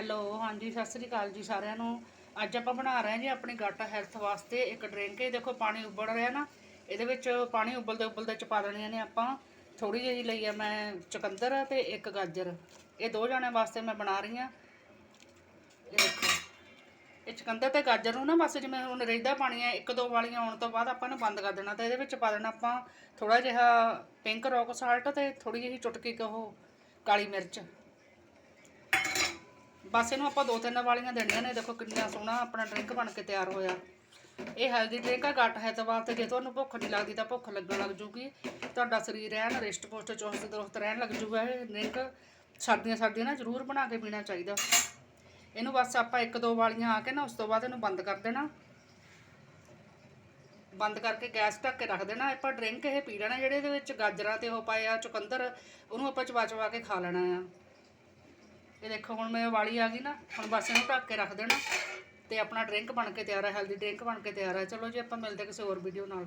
Hello, ਹਾਂਜੀ, ਸਤਿ ਸ੍ਰੀ ਅਕਾਲ ਜੀ ਸਾਰਿਆਂ ਨੂੰ। ਅੱਜ ਆਪਾਂ ਬਣਾ ਰਹੇ ਹਾਂ ਜੀ ਆਪਣੀ ਗਾਟਾ ਹੈਲਥ ਵਾਸਤੇ ਇੱਕ ਡਰਿੰਕ ਇਹ ਦੇਖੋ, ਪਾਣੀ ਉਬਲ ਰਿਹਾ ਨਾ, ਇਹਦੇ ਵਿੱਚ ਪਾਣੀ ਉਬਲਦੇ ਉਬਲਦੇ ਚ ਪਾ ਦੇਣੀਆਂ ਨੇ ਆਪਾਂ। ਥੋੜੀ ਜਿਹੀ ਲਈ ਆ ਮੈਂ ਚੁਕੰਦਰ ਤੇ ਇੱਕ ਗਾਜਰ। ਇਹ ਦੋ ਜਣਿਆਂ ਵਾਸਤੇ ਮੈਂ ਬਣਾ ਰਹੀ ਹਾਂ। ਇਹ ਦੇਖੋ, ਇਹ ਚੁਕੰਦਰ ਤੇ ਗਾਜਰ ਨੂੰ ਨਾ ਬਸ ਜਿਵੇਂ ਹੁਣ ਰਹਿੰਦਾ ਪਾਣੀ ਹੈ ਇੱਕ ਦੋ ਵਾਲੀਆਂ ਆਉਣ ਤੋਂ ਬਾਅਦ ਆਪਾਂ ਨੂੰ ਬੰਦ ਕਰ ਦੇਣਾ ਤੇ ਇਹਦੇ ਵਿੱਚ ਪਾ ਦੇਣਾ ਆਪਾਂ ਥੋੜਾ ਜਿਹਾ ਪਿੰਕ ਰੌਕ ਸਾਲਟ ਤੇ ਥੋੜੀ ਜਿਹੀ ਚੁਟਕੀ ਕਹੋ ਕਾਲੀ ਮਿਰਚ। ਬਸ ਇਹਨੂੰ ਆਪਾਂ ਦੋ ਤਿੰਨ ਵਾਲੀਆਂ ਦੇਣੀਆਂ ਨੇ, ਦੇਖੋ ਕਿੰਨਾ ਸੋਹਣਾ ਆਪਣਾ ਡਰਿੰਕ ਬਣ ਕੇ ਤਿਆਰ ਹੋਇਆ। ਇਹ ਹੈਲਦੀ ਡਰਿੰਕ ਆ, ਘੱਟ ਹੈ ਤਵਾਰ ਤੇ ਜੇ ਤੁਹਾਨੂੰ ਭੁੱਖ ਨਹੀਂ ਲੱਗਦੀ ਤਾਂ ਭੁੱਖ ਲੱਗਣ ਲੱਗ ਜੂਗੀ। ਤੁਹਾਡਾ ਸਰੀਰ ਰਹਿਣ ਰਿਸ਼ਟ ਪੁਸ਼ਟ ਚੁਸਤ ਦਰੁਸਤ ਰਹਿਣ ਲੱਗ ਜੂਗਾ। ਇਹ ਡਰਿੰਕ ਸਰਦੀਆਂ ਸਰਦੀਆਂ ਨਾ ਜ਼ਰੂਰ ਬਣਾ ਕੇ ਪੀਣਾ ਚਾਹੀਦਾ। ਇਹਨੂੰ ਬਸ ਆਪਾਂ ਇੱਕ ਦੋ ਵਾਲੀਆਂ ਆ ਕੇ ਨਾ, ਉਸ ਤੋਂ ਬਾਅਦ ਇਹਨੂੰ ਬੰਦ ਕਰ ਦੇਣਾ। ਬੰਦ ਕਰਕੇ ਗੈਸ ਢੱਕ ਕੇ ਰੱਖ ਦੇਣਾ। ਆਪਾਂ ਡਰਿੰਕ ਇਹ ਪੀ ਲੈਣਾ, ਜਿਹੜੇ ਇਹਦੇ ਵਿੱਚ ਗਾਜਰਾਂ, ਤੇ ਉਹ ਪਾਇਆ ਚੁਕੰਦਰ, ਉਹਨੂੰ ਆਪਾਂ ਚਵਾ ਚਵਾ ਕੇ ਖਾ ਲੈਣਾ ਆ। ਇਹ ਦੇਖੋ, ਹੁਣ ਮੇਰੇ ਵਾਲੀ ਆ ਗਈ ਨਾ, ਹੁਣ ਬਸ ਇਹਨੂੰ ਢੱਕ ਕੇ ਰੱਖ ਦੇਣਾ ਤੇ ਆਪਣਾ ਡਰਿੰਕ ਬਣ ਕੇ ਤਿਆਰ ਹੈ ਹੈਲਦੀ ਡਰਿੰਕ ਬਣ ਕੇ ਤਿਆਰ ਹੈ ਚਲੋ ਜੀ, ਆਪਾਂ ਮਿਲਦੇ ਕਿਸੇ ਹੋਰ ਵੀਡੀਓ ਨਾਲ।